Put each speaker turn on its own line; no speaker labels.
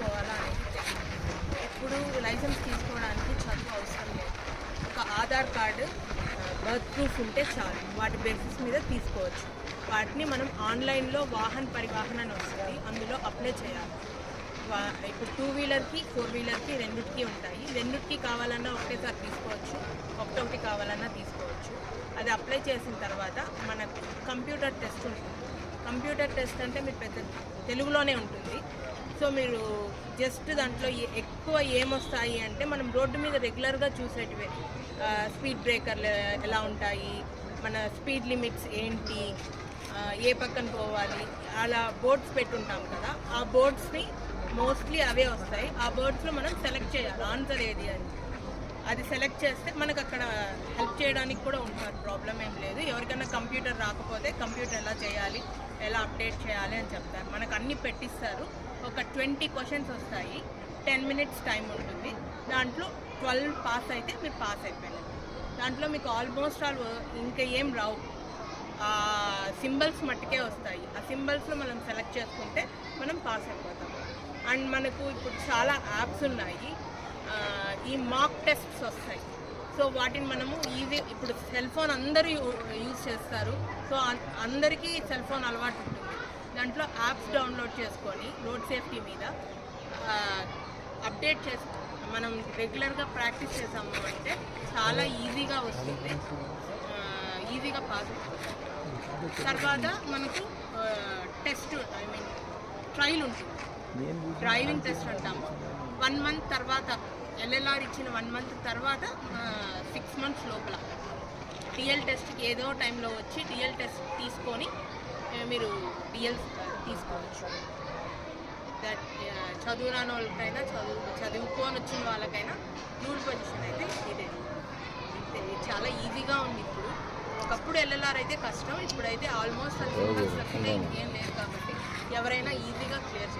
తీసుకోవాలా అంటే ఎప్పుడు లైసెన్స్ తీసుకోవడానికి చదువు అవసరం లేదు. ఒక ఆధార్ కార్డు బర్త్ ప్రూఫ్ ఉంటే చాలు. వాటి బేసిస్ మీద తీసుకోవచ్చు. వాటిని మనం ఆన్లైన్లో వాహన పరివాహన అని వస్తుంది. అందులో అప్లై చేయాలి. ఇప్పుడు టూ వీలర్కి ఫోర్ వీలర్కి రెండుకి ఉంటాయి. రెండుకి కావాలన్నా ఒకటేసారి తీసుకోవచ్చు. ఒకటొకటి కావాలన్నా తీసుకోవచ్చు. అది అప్లై చేసిన తర్వాత మనకు కంప్యూటర్ టెస్ట్ ఉంటుంది. కంప్యూటర్ టెస్ట్ అంటే మీరు పెద్ద తెలుగులోనే ఉంటుంది. సో మీరు జస్ట్ దాంట్లో ఎక్కువ ఏమొస్తాయి అంటే మనం రోడ్డు మీద రెగ్యులర్గా చూసేటివే. స్పీడ్ బ్రేకర్లు ఎలా ఉంటాయి? మన స్పీడ్ లిమిట్స్ ఏంటి? ఏ పక్కన పోవాలి? అలా బోర్డ్స్ పెట్టుంటాం కదా. ఆ బోర్డ్స్ని మోస్ట్లీ అవే వస్తాయి. ఆ బోర్డ్స్లో మనం సెలెక్ట్ చేయాలి. ఆన్సర్ ఏది అని. అది సెలెక్ట్ చేస్తే మనకు అక్కడ హెల్ప్ చేయడానికి కూడా ఉంటారు. ప్రాబ్లం ఏం లేదు. ఎవరికైనా కంప్యూటర్ రాకపోతే కంప్యూటర్ ఎలా చేయాలి ఎలా అప్డేట్ చేయాలి అని చెప్తారు. మనకు అన్ని పెట్టిస్తారు. ఒక ట్వంటీ క్వశ్చన్స్ వస్తాయి. టెన్ మినిట్స్ టైం ఉంటుంది. దాంట్లో ట్వెల్వ్ పాస్ అయితే మీరు పాస్ అయిపోయినారు దాంట్లో మీకు ఆల్మోస్ట్ ఆల్ ఇంకా ఏం రావు. ఆ సింబల్స్ మట్టుకే వస్తాయి. ఆ సింబల్స్లో మనం సెలెక్ట్ చేసుకుంటే మనం పాస్ అయిపోతాం. అండ్ మనకు ఇప్పుడు చాలా యాప్స్ ఉన్నాయి. ఈ మాక్ టెస్ట్స్ వస్తాయి. సో వాటిని మనము ఈజీ ఇప్పుడు సెల్ ఫోన్ అందరూ యూజ్ చేస్తారు. సో అందరికీ సెల్ ఫోన్ అలవాటు ఉంటుంది. దాంట్లో యాప్స్ డౌన్లోడ్ చేసుకొని రోడ్ సేఫ్టీ మీద అప్డేట్ చేసి మనం రెగ్యులర్గా ప్రాక్టీస్ చేసాము అంటే చాలా ఈజీగా వస్తుంది. ఈజీగా పాస్ తర్వాత మనకు టెస్ట్ ఐ మీన్ ట్రయల్ ఉంటుంది. డ్రైవింగ్ టెస్ట్ అంటాము. వన్ మంత్ తర్వాత ఎల్ఎల్ఆర్ ఇచ్చిన వన్ మంత్ తర్వాత సిక్స్ మంత్స్ లోపల. టిఎల్ టెస్ట్కి ఏదో టైంలో వచ్చి టిఎల్ టెస్ట్ తీసుకొని మీరు టిఎల్ తీసుకోవచ్చు. దట్ చదువు రాని వాళ్ళకైనా చదువు చదువుకొని వచ్చిన వాళ్ళకైనా రూల్ పొజిషన్ అయితే ఇదే. చాలా ఈజీగా ఉంది ఇప్పుడు. ఒకప్పుడు ఎల్ఎల్ఆర్ అయితే కష్టం ఇప్పుడైతే ఆల్మోస్ట్ అది తప్పితే ఇంకేం లేదు కాబట్టి ఎవరైనా ఈజీగా క్లియర్